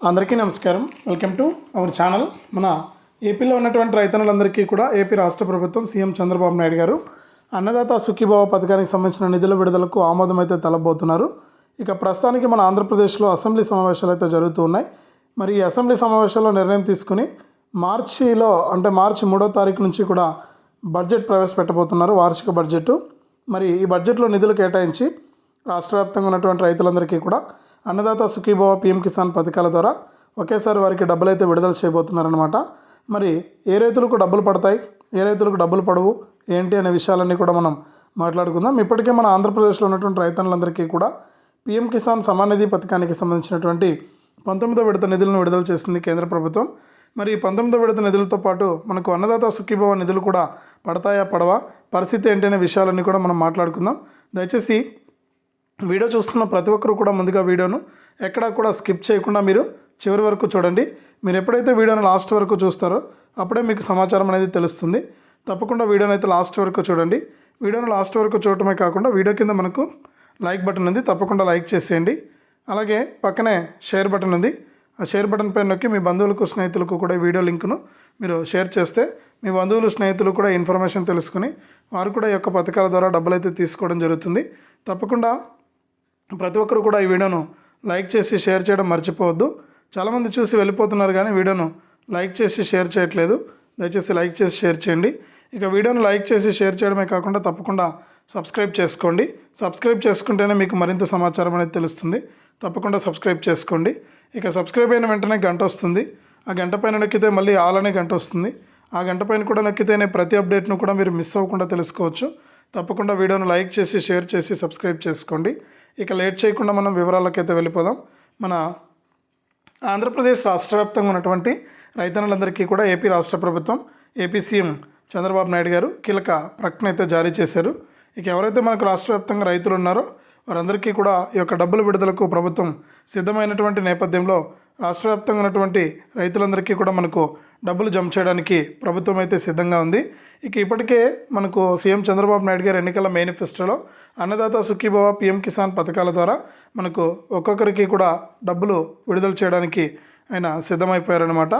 అందరికీ నమస్కారం. Welcome to our channel మన ఏపీలో ఉన్నటువంటి రైతన్నులందరికీ కూడా ఏపీ రాష్ట్ర ప్రభుత్వం సీఎం చంద్రబాబు నాయుడు గారు అన్నదాత సుఖీభావ పథకానికి సంబంధించిన నిధుల విడుదలకు ఆమోదం అయితే ఇక ప్రస్తుతానికి మన ఆంధ్రప్రదేశ్లో అసెంబ్లీ సమావేశాలు అయితే జరుగుతూ ఉన్నాయి. మరి ఈ అసెంబ్లీ సమావేశాల్లో నిర్ణయం తీసుకుని మార్చిలో అంటే మార్చి మూడో తారీఖు నుంచి కూడా బడ్జెట్ ప్రవేశపెట్టబోతున్నారు వార్షిక బడ్జెట్. మరి ఈ బడ్జెట్లో నిధులు కేటాయించి రాష్ట్ర వ్యాప్తంగా ఉన్నటువంటి రైతులందరికీ కూడా అన్నదాత సుఖీభవ పీఎం కిసాన్ పథకాల ద్వారా ఒకేసారి వారికి డబ్బులు అయితే విడుదల చేయబోతున్నారనమాట మరి ఏ రైతులకు డబ్బులు పడతాయి? ఏ రైతులకు డబ్బులు పడవు? ఏంటి అనే విషయాలన్నీ కూడా మనం మాట్లాడుకుందాం. ఇప్పటికే మన ఆంధ్రప్రదేశ్లో ఉన్నటువంటి రైతన్నులందరికీ కూడా పీఎం కిసాన్ సమాన్ నిధి పథకానికి సంబంధించినటువంటి పంతొమ్మిదో విడత నిధులను విడుదల చేసింది కేంద్ర ప్రభుత్వం. మరి ఈ పంతొమ్మిదో విడత నిధులతో పాటు మనకు అన్నదాత సుఖీభవ నిధులు కూడా పడతాయా పడవా? పరిస్థితి ఏంటి విషయాలన్నీ కూడా మనం మాట్లాడుకుందాం. దయచేసి వీడియో చూస్తున్న ప్రతి ఒక్కరు కూడా ముందుగా వీడియోను ఎక్కడా కూడా స్కిప్ చేయకుండా మీరు చివరి వరకు చూడండి. మీరు ఎప్పుడైతే వీడియోను లాస్ట్ వరకు చూస్తారో అప్పుడే మీకు సమాచారం అనేది తెలుస్తుంది. తప్పకుండా వీడియోని అయితే లాస్ట్ వరకు చూడండి. వీడియోను లాస్ట్ వరకు చూడటమే కాకుండా వీడియో కింద మనకు లైక్ బటన్ ఉంది. తప్పకుండా లైక్ చేసేయండి. అలాగే పక్కనే షేర్ బటన్ ఉంది. ఆ షేర్ బటన్ పైన నొక్కి మీ బంధువులకు స్నేహితులకు కూడా వీడియో లింక్ను మీరు షేర్ చేస్తే మీ బంధువులు స్నేహితులు కూడా ఇన్ఫర్మేషన్ తెలుసుకుని వారు కూడా ఈ యొక్క పథకాల ద్వారా డబ్బులు అయితే తీసుకోవడం జరుగుతుంది. తప్పకుండా ప్రతి ఒక్కరు కూడా ఈ వీడియోను లైక్ చేసి షేర్ చేయడం మర్చిపోవద్దు. చాలామంది చూసి వెళ్ళిపోతున్నారు కానీ వీడియోను లైక్ చేసి షేర్ చేయట్లేదు. దయచేసి లైక్ చేసి షేర్ చేయండి. ఇక వీడియోను లైక్ చేసి షేర్ చేయడమే కాకుండా తప్పకుండా సబ్స్క్రైబ్ చేసుకోండి. సబ్స్క్రైబ్ చేసుకుంటేనే మీకు మరింత సమాచారం అనేది తెలుస్తుంది. తప్పకుండా సబ్స్క్రైబ్ చేసుకోండి. ఇక సబ్స్క్రైబ్ అయిన వెంటనే గంట వస్తుంది. ఆ గంట పైన నొక్కితే మళ్ళీ ఆల్ అనే గంట వస్తుంది. ఆ గంట పైన కూడా నొక్కితేనే ప్రతి అప్డేట్ను కూడా మీరు మిస్ అవ్వకుండా తెలుసుకోవచ్చు. తప్పకుండా వీడియోను లైక్ చేసి షేర్ చేసి సబ్స్క్రైబ్ చేసుకోండి. ఇక లేట్ చేయకుండా మనం వివరాలకైతే వెళ్ళిపోదాం. మన ఆంధ్రప్రదేశ్ రాష్ట్ర వ్యాప్తంగా ఉన్నటువంటి రైతన్నులందరికీ కూడా ఏపీ రాష్ట్ర ప్రభుత్వం ఏపీ సీఎం చంద్రబాబు నాయుడు గారు కీలక ప్రకటన అయితే జారీ చేశారు. ఇక ఎవరైతే మనకు రాష్ట్ర వ్యాప్తంగా రైతులు ఉన్నారో వారందరికీ కూడా ఈ యొక్క డబ్బుల విడుదలకు ప్రభుత్వం సిద్ధమైనటువంటి నేపథ్యంలో రాష్ట్ర వ్యాప్తంగా ఉన్నటువంటి రైతులందరికీ కూడా మనకు డబ్బులు జమ చేయడానికి ప్రభుత్వం అయితే సిద్ధంగా ఉంది. ఇక ఇప్పటికే మనకు సీఎం చంద్రబాబు నాయుడు గారు ఎన్నికల మేనిఫెస్టోలో అన్నదాత సుఖీభవ పిఎం కిసాన్ పథకాల ద్వారా మనకు ఒక్కొక్కరికి కూడా డబ్బులు విడుదల చేయడానికి ఆయన సిద్ధమైపోయారనమాట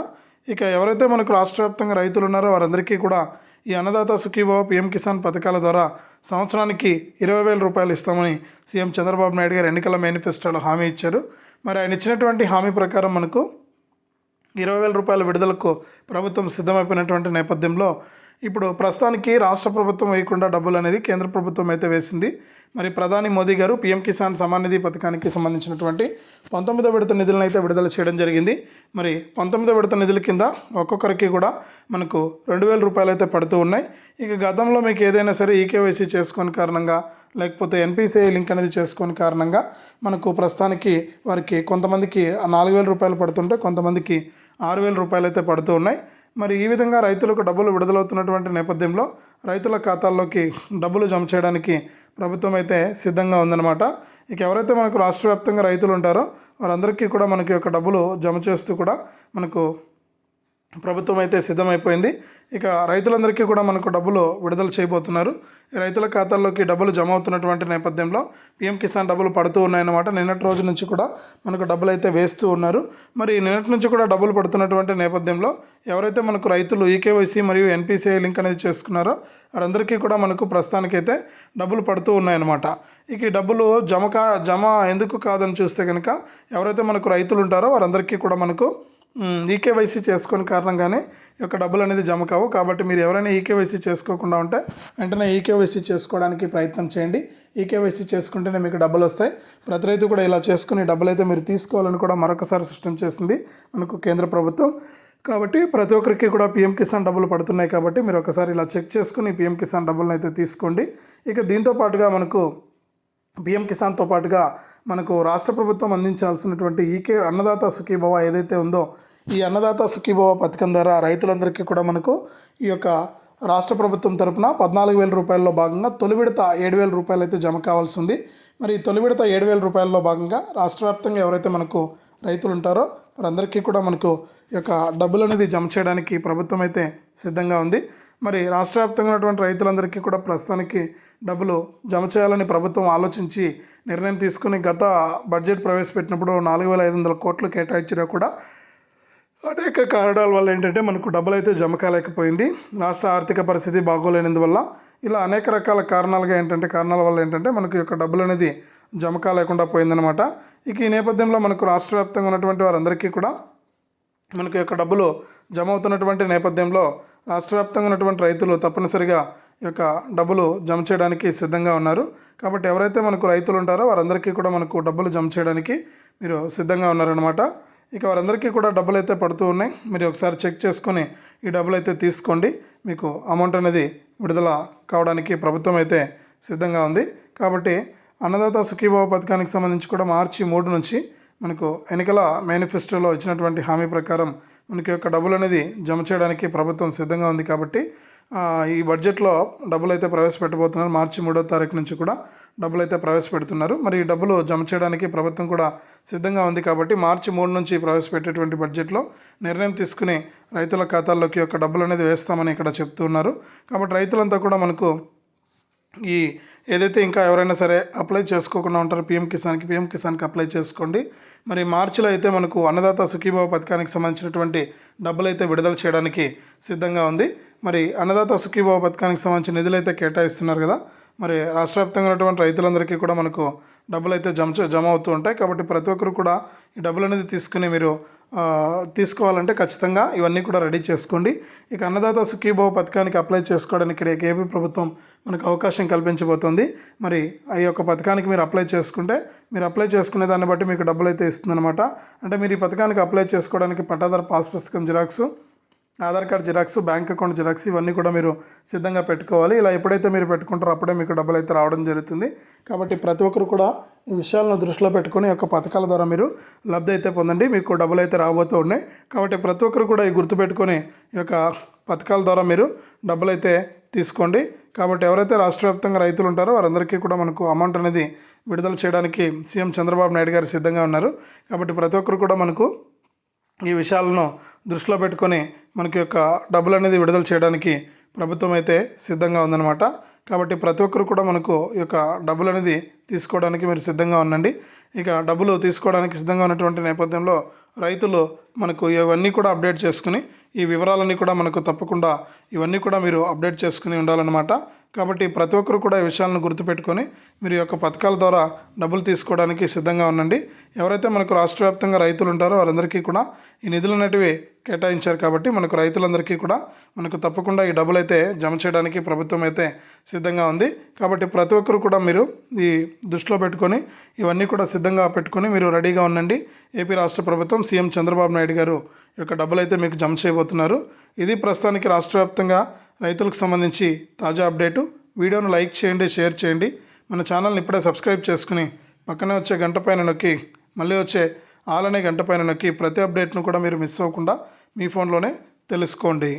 ఇక ఎవరైతే మనకు రాష్ట్ర వ్యాప్తంగా రైతులు ఉన్నారో వారందరికీ కూడా ఈ అన్నదాత సుఖీభవ పిఎం కిసాన్ పథకాల ద్వారా సంవత్సరానికి ఇరవై వేల రూపాయలు ఇస్తామని సీఎం చంద్రబాబు నాయుడు గారు ఎన్నికల మేనిఫెస్టోలో హామీ ఇచ్చారు. మరి ఆయన ఇచ్చినటువంటి హామీ ప్రకారం మనకు ఇరవై వేల రూపాయల విడుదలకు ప్రభుత్వం సిద్ధమైపోయినటువంటి నేపథ్యంలో ఇప్పుడు ప్రస్తుతానికి రాష్ట్ర ప్రభుత్వం వేయకుండా డబ్బులు అనేది కేంద్ర ప్రభుత్వం అయితే వేసింది. మరి ప్రధాని మోదీ గారు పీఎం కిసాన్ సమాన్ నిధి పథకానికి సంబంధించినటువంటి పంతొమ్మిదో విడత నిధులను అయితే విడుదల చేయడం జరిగింది. మరి పంతొమ్మిదో విడత నిధుల కింద ఒక్కొక్కరికి కూడా మనకు రెండు వేల రూపాయలు అయితే పడుతూ ఉన్నాయి. ఇక గతంలో మీకు ఏదైనా సరే ఈకేవైసీ చేసుకుని కారణంగా లేకపోతే ఎన్పిసిఐ లింక్ అనేది చేసుకుని కారణంగా మనకు ప్రస్తుతానికి వారికి కొంతమందికి నాలుగు వేల రూపాయలు పడుతుంటే కొంతమందికి ఆరు వేల రూపాయలు అయితే పడుతూ ఉన్నాయి. మరి ఈ విధంగా రైతులకు డబ్బులు విడుదలవుతున్నటువంటి నేపథ్యంలో రైతుల ఖాతాల్లోకి డబ్బులు జమ చేయడానికి ప్రభుత్వం అయితే సిద్ధంగా ఉందన్నమాట. ఇక ఎవరైతే మనకు రాష్ట్ర వ్యాప్తంగా రైతులు ఉంటారో వారందరికీ కూడా మనకి యొక్క డబ్బులు జమ చేస్తూ కూడా మనకు ప్రభుత్వం అయితే సిద్ధమైపోయింది. ఇక రైతులందరికీ కూడా మనకు డబ్బులు విడుదల చేయబోతున్నారు. ఈ రైతుల ఖాతాల్లోకి డబ్బులు జమ అవుతున్నటువంటి నేపథ్యంలో పిఎం కిసాన్ డబ్బులు పడుతూ ఉన్నాయన్నమాట. నిన్నటి రోజు నుంచి కూడా మనకు డబ్బులు అయితే వేస్తూ ఉన్నారు. మరి నిన్నటి నుంచి కూడా డబ్బులు పడుతున్నటువంటి నేపథ్యంలో ఎవరైతే మనకు రైతులు ఈకేవైసీ మరియు ఎన్పిసిఐ లింక్ అనేది చేసుకున్నారో వారందరికీ కూడా మనకు ప్రస్తుతానికైతే డబ్బులు పడుతూ ఉన్నాయన్నమాట. ఇక ఈ డబ్బులు జమ కా జమ ఎందుకు కాదని చూస్తే కనుక ఎవరైతే మనకు రైతులు ఉంటారో వారందరికీ కూడా మనకు ఈకేవైసీ చేసుకుని కారణంగానే ఈ యొక్క డబ్బులు అనేది జమ కావు. కాబట్టి మీరు ఎవరైనా ఈకేవైసీ చేసుకోకుండా ఉంటే వెంటనే ఈకేవైసీ చేసుకోవడానికి ప్రయత్నం చేయండి. ఈకేవైసీ చేసుకుంటేనే మీకు డబ్బులు వస్తాయి. ప్రతి రైతు కూడా ఇలా చేసుకుని డబ్బులు అయితే మీరు తీసుకోవాలని కూడా మరొకసారి సిస్టమ్ చేసింది మనకు కేంద్ర ప్రభుత్వం. కాబట్టి ప్రతి ఒక్కరికి కూడా పిఎం కిసాన్ డబ్బులు పడుతున్నాయి కాబట్టి మీరు ఒకసారి ఇలా చెక్ చేసుకుని పిఎం కిసాన్ డబ్బులను అయితే తీసుకోండి. ఇక దీంతో పాటుగా మనకు పిఎం కిసాన్తో పాటుగా మనకు రాష్ట్ర ప్రభుత్వం అందించాల్సినటువంటి ఈకే అన్నదాత సుఖీభవ ఏదైతే ఉందో ఈ అన్నదాత సుఖీభవ పథకం ద్వారా రైతులందరికీ కూడా మనకు ఈ యొక్క రాష్ట్ర ప్రభుత్వం తరపున పద్నాలుగు వేల రూపాయల్లో భాగంగా తొలి విడత ఏడు వేల రూపాయలు అయితే జమ కావాల్సి ఉంది. మరి ఈ తొలి విడత ఏడు వేల రూపాయల్లో భాగంగా రాష్ట్ర వ్యాప్తంగా ఎవరైతే మనకు రైతులు ఉంటారో వారందరికీ కూడా మనకు ఈ యొక్క డబ్బులు అనేది జమ చేయడానికి ప్రభుత్వం అయితే సిద్ధంగా ఉంది. మరి రాష్ట్ర వ్యాప్తంగా ఉన్నటువంటి రైతులందరికీ కూడా ప్రస్తుతానికి డబ్బులు జమ చేయాలని ప్రభుత్వం ఆలోచించి నిర్ణయం తీసుకుని గత బడ్జెట్ ప్రవేశపెట్టినప్పుడు నాలుగు వేల ఐదు వందల కోట్లు కేటాయించినా కూడా అనేక కారణాల వల్ల ఏంటంటే మనకు డబ్బులు అయితే జమ కాలేకపోయింది. రాష్ట్ర ఆర్థిక పరిస్థితి బాగోలేనందువల్ల ఇలా అనేక రకాల కారణాలుగా ఏంటంటే కారణాల వల్ల ఏంటంటే మనకు యొక్క డబ్బులు అనేది జమ కాలేకుండా పోయిందనమాట ఇక ఈ నేపథ్యంలో మనకు రాష్ట్ర వ్యాప్తంగా ఉన్నటువంటి వారందరికీ కూడా మనకు యొక్క డబ్బులు జమ అవుతున్నటువంటి నేపథ్యంలో రాష్ట్ర వ్యాప్తంగా ఉన్నటువంటి రైతులు తప్పనిసరిగా యొక్క డబ్బులు జమ చేయడానికి సిద్ధంగా ఉన్నారు. కాబట్టి ఎవరైతే మనకు రైతులు ఉంటారో వారందరికీ కూడా మనకు డబ్బులు జమ చేయడానికి మీరు సిద్ధంగా ఉన్నారనమాట ఇక వారందరికీ కూడా డబ్బులు అయితే పడుతూ ఉన్నాయి. మీరు ఒకసారి చెక్ చేసుకొని ఈ డబ్బులు అయితే తీసుకోండి. మీకు అమౌంట్ అనేది విడుదల కావడానికి ప్రభుత్వం అయితే సిద్ధంగా ఉంది. కాబట్టి అన్నదాత సుఖీభావ పథకానికి సంబంధించి కూడా మార్చి మూడు నుంచి మనకు ఎన్నికల మేనిఫెస్టోలో ఇచ్చినటువంటి హామీ ప్రకారం మనకి యొక్క డబ్బులు అనేది జమ చేయడానికి ప్రభుత్వం సిద్ధంగా ఉంది కాబట్టి ఈ బడ్జెట్లో డబ్బులు అయితే ప్రవేశపెట్టబోతున్నారు. మార్చి మూడో తారీఖు నుంచి కూడా డబ్బులు అయితే ప్రవేశపెడుతున్నారు. మరి ఈ డబ్బులు జమ చేయడానికి ప్రభుత్వం కూడా సిద్ధంగా ఉంది కాబట్టి మార్చి మూడు నుంచి ప్రవేశపెట్టేటువంటి బడ్జెట్లో నిర్ణయం తీసుకుని రైతుల ఖాతాల్లోకి యొక్క డబ్బులు అనేది వేస్తామని ఇక్కడ చెప్తున్నారు. కాబట్టి రైతులంతా కూడా మనకు ఈ ఏదైతే ఇంకా ఎవరైనా సరే అప్లై చేసుకోకుండా ఉంటారో పిఎం కిసాన్కి పిఎం కిసాన్కి అప్లై చేసుకోండి. మరి మార్చిలో అయితే మనకు అన్నదాత సుఖీభావ పథకానికి సంబంధించినటువంటి డబ్బులు అయితే విడుదల చేయడానికి సిద్ధంగా ఉంది. మరి అన్నదాత సుఖీభావ పథకానికి సంబంధించిన నిధులు అయితే కేటాయిస్తున్నారు కదా మరి రాష్ట్ర వ్యాప్తంగా ఉన్నటువంటి రైతులందరికీ కూడా మనకు డబ్బులు అయితే జమ జమ అవుతూ ఉంటాయి. కాబట్టి ప్రతి ఒక్కరు కూడా ఈ డబ్బులు అనేది తీసుకుని మీరు తీసుకోవాలంటే ఖచ్చితంగా ఇవన్నీ కూడా రెడీ చేసుకోండి. ఇక అన్నదాత సుఖీభావ పథకానికి అప్లై చేసుకోవడానికి ఇక్కడ ఏపీ ప్రభుత్వం మనకు అవకాశం కల్పించబోతోంది. మరి ఈ యొక్క పథకానికి మీరు అప్లై చేసుకుంటే మీరు అప్లై చేసుకునే దాన్ని బట్టి మీకు డబ్బులు అయితే ఇస్తుందన్నమాట. అంటే మీరు ఈ పథకానికి అప్లై చేసుకోవడానికి పట్టాదారు పాస్ పుస్తకం xerox Aadhaar card xerox bank account xerox ఇవన్నీ కూడా మీరు సిద్ధంగా పెట్టుకోవాలి. ఇలా ఎప్పుడైతే మీరు పెట్టుకుంటారో అప్పుడే మీకు డబ్బులు అయితే రావడం జరుగుతుంది. కాబట్టి ప్రతి ఒక్కరు కూడా ఈ విషయాలను దృష్టిలో పెట్టుకొని యొక్క పథకాల ద్వారా మీరు లబ్ధి అయితే పొందండి. మీకు డబ్బులు అయితే రాబోతూ ఉన్నాయి. కాబట్టి ప్రతి ఒక్కరు కూడా ఈ గుర్తుపెట్టుకొని ఈ యొక్క పథకాల ద్వారా మీరు డబ్బులు అయితే తీసుకోండి. కాబట్టి ఎవరైతే రాష్ట్ర వ్యాప్తంగా రైతులు ఉంటారో వారందరికీ కూడా మనకు అమౌంట్ అనేది విడుదల చేయడానికి సీఎం చంద్రబాబు నాయుడు గారు సిద్ధంగా ఉన్నారు. కాబట్టి ప్రతి ఒక్కరు కూడా మనకు ఈ విషయాలను దృష్టిలో పెట్టుకొని మనకి యొక్క డబ్బులు అనేది విడుదల చేయడానికి ప్రభుత్వం అయితే సిద్ధంగా ఉందన్నమాట. కాబట్టి ప్రతి ఒక్కరు కూడా మనకు ఈ యొక్క డబ్బులు అనేది తీసుకోవడానికి మీరు సిద్ధంగా ఉండండి. ఇక డబ్బులు తీసుకోవడానికి సిద్ధంగా ఉన్నటువంటి నేపథ్యంలో రైతులు మనకు ఇవన్నీ కూడా అప్డేట్ చేసుకుని ఈ వివరాలన్నీ కూడా మనకు తప్పకుండా ఇవన్నీ కూడా మీరు అప్డేట్ చేసుకుని ఉండాలన్నమాట. కాబట్టి ప్రతి ఒక్కరు కూడా ఈ విషయాలను గుర్తుపెట్టుకొని మీరు యొక్క పథకాల ద్వారా డబ్బులు తీసుకోవడానికి సిద్ధంగా ఉండండి. ఎవరైతే మనకు రాష్ట్ర వ్యాప్తంగా రైతులు ఉంటారో వారందరికీ కూడా ఈ నిధులు అనేటివి కేటాయించారు కాబట్టి మనకు రైతులందరికీ కూడా మనకు తప్పకుండా ఈ డబ్బులు అయితే జమ చేయడానికి ప్రభుత్వం అయితే సిద్ధంగా ఉంది. కాబట్టి ప్రతి ఒక్కరు కూడా మీరు ఈ దృష్టిలో పెట్టుకొని ఇవన్నీ కూడా సిద్ధంగా పెట్టుకొని మీరు రెడీగా ఉండండి. ఏపీ రాష్ట్ర ప్రభుత్వం సీఎం చంద్రబాబు నాయుడు గారు ఈ యొక్క డబ్బులు అయితే మీకు జమ చేయబోతున్నారు. ఇది ప్రస్తుతానికి రాష్ట్ర వ్యాప్తంగా రైతులకు సంబంధించి తాజా అప్డేటు. వీడియోను లైక్ చేయండి షేర్ చేయండి. మన ఛానల్ని ఇప్పుడే సబ్స్క్రైబ్ చేసుకుని పక్కనే వచ్చే గంట పైన నొక్కి మళ్ళీ వచ్చే ఆలనే గంట పైన నొక్కి ప్రతి అప్డేట్ను కూడా మీరు మిస్ అవ్వకుండా మీ ఫోన్లోనే తెలుసుకోండి.